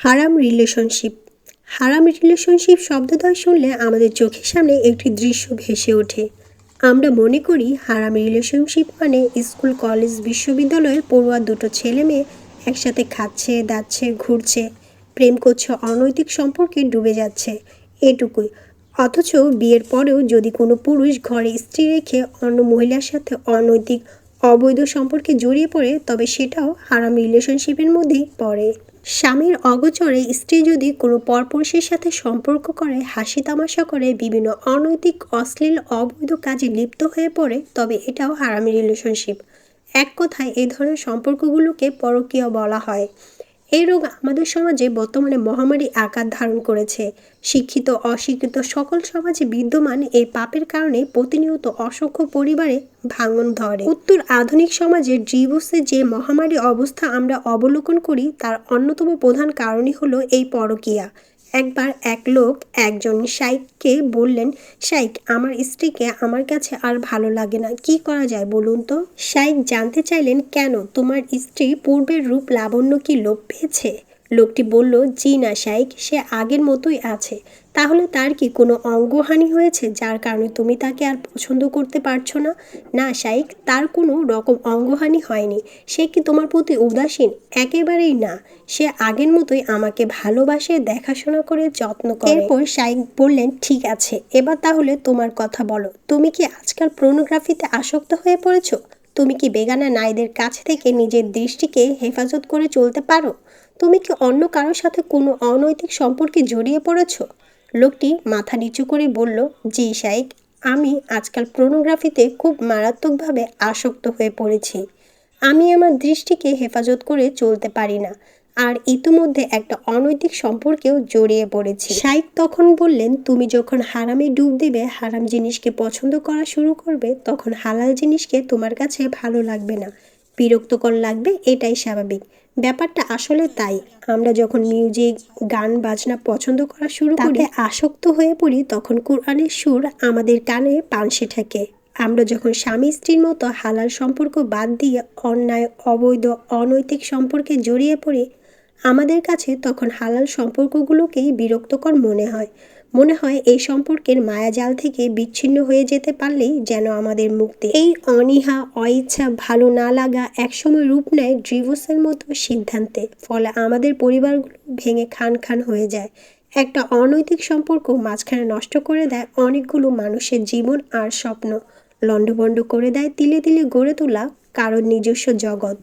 হারাম রিলেশনশিপ হারাম রিলেশনশিপ শব্দদ্বয় শুনলে আমাদের চোখের সামনে একটি দৃশ্য ভেসে ওঠে। আমরা মনে করি হারাম রিলেশনশিপ মানে স্কুল, কলেজ, বিশ্ববিদ্যালয়ের পড়ুয়া দুটো ছেলে মেয়ে একসাথে খাচ্ছে, দাচ্ছে, ঘুরছে, প্রেম করছে, অনৈতিক সম্পর্কে ডুবে যাচ্ছে, এটুকুই। অথচ বিয়ের পরেও যদি কোনো পুরুষ ঘরে স্ত্রী রেখে অন্য মহিলার সাথে অনৈতিক, অবৈধ সম্পর্কে জড়িয়ে পড়ে, তবে সেটাও হারাম রিলেশনশিপের মধ্যেই পড়ে। স্বামীর অগোচরে স্ত্রী যদি কোনো পরপুরুষের সাথে সম্পর্ক করে, হাসি তামাশা করে, বিভিন্ন অনৈতিক, অশ্লীল, অবৈধ কাজে লিপ্ত হয়ে পড়ে, তবে এটাও হারামি রিলেশনশিপ এক কথায় এই ধরনের সম্পর্কগুলোকে পরকীয় বলা হয়। এই রোগ আমাদের সমাজে বর্তমানে মহামারী আকার ধারণ করেছে। শিক্ষিত, অশিক্ষিত সকল সমাজে বিদ্যমান এই পাপের কারণে প্রতিনিয়ত অসংখ্য পরিবারে ভাঙন ধরে। উত্তর আধুনিক সমাজে ডিভোর্সে যে মহামারী অবস্থা আমরা অবলোকন করি, তার অন্যতম প্রধান কারণই হলো এই পরকীয়া। একবার এক লোক একজন শাইককে বললেন, শাইক, আমার স্ত্রীকে আমার কাছে আর ভালো লাগে না। কি করা যায় বলুন তো? শাইক জানতে চাইলেন, কেন? তোমার স্ত্রী পূর্বের রূপ লাবণ্য কি লোভ পেয়েছে? লোকটি বলল, জি না শাইক সে আগের মতোই আছে। তাহলে তার কি কোনো অঙ্গহানি হয়েছে, যার কারণে তুমি তাকে আর পছন্দ করতে পারছ না? না শাইক তার কোনো রকম অঙ্গহানি হয়নি। সে কি তোমার প্রতি উদাসীন? একেবারেই না। সে আগের মতোই আমাকে ভালোবাসে, দেখাশোনা করে, যত্ন করে। এরপর শাইক বললেন, ঠিক আছে, এবার তাহলে তোমার কথা বলো। তুমি কি আজকাল প্রোনোগ্রাফিতে আসক্ত হয়ে পড়েছো? তুমি কি বেগানা নারীদের কাছ থেকে নিজের দৃষ্টিকে হেফাজত করে চলতে পারো? তুমি কি অন্য কারোর সাথে কোনো অনৈতিক সম্পর্কে জড়িয়ে পড়েছ? লোকটি মাথা নিচু করে বলল, জি শাইক আমি আজকাল প্রোনোগ্রাফিতে খুব মারাত্মকভাবে আসক্ত হয়ে পড়েছি। আমি আমার দৃষ্টিকে হেফাজত করে চলতে পারি না। আর ইতিমধ্যে একটা অনৈতিক সম্পর্কেও জড়িয়ে পড়েছি। শাইক তখন বললেন তুমি যখন হারামে ডুব দেবে হারাম জিনিসকে পছন্দ করা শুরু করবে তখন হালাল জিনিসকে তোমার কাছে ভালো লাগবে না। বিরক্তকর লাগবে এটাই স্বাভাবিক। ব্যাপারটা আসলে তাই। আমরা যখন মিউজিক গান বাজনা পছন্দ করা শুরু করি আসক্ত হয়ে পড়ি তখন কোরআনের সুর আমাদের কানে পানসে থাকে আমরা যখন স্বামী স্ত্রীর মতো হালাল সম্পর্ক বাদ দিয়ে অন্যায় অবৈধ অনৈতিক সম্পর্কে জড়িয়ে পড়ি আমাদের কাছে তখন হালাল সম্পর্কগুলোকেই বিরক্তকর মনে হয়। মনে হয় এই সম্পর্কের মায়াজাল থেকে বিচ্ছিন্ন হয়ে যেতে পারলেই যেন আমাদের মুক্তি। এই অনীহা, অইচ্ছা, ভালো না লাগা একসময় রূপ নেয় ডিভোর্সের মতো সিদ্ধান্তে। ফলে আমাদের পরিবারগুলো ভেঙে খান খান হয়ে যায়। একটা অনৈতিক সম্পর্ক মাঝখানে নষ্ট করে দেয় অনেকগুলো মানুষের জীবন আর স্বপ্ন। লণ্ডভণ্ড করে দেয় তিলে তিলে গড়ে তোলা কারোর নিজস্ব জগৎ।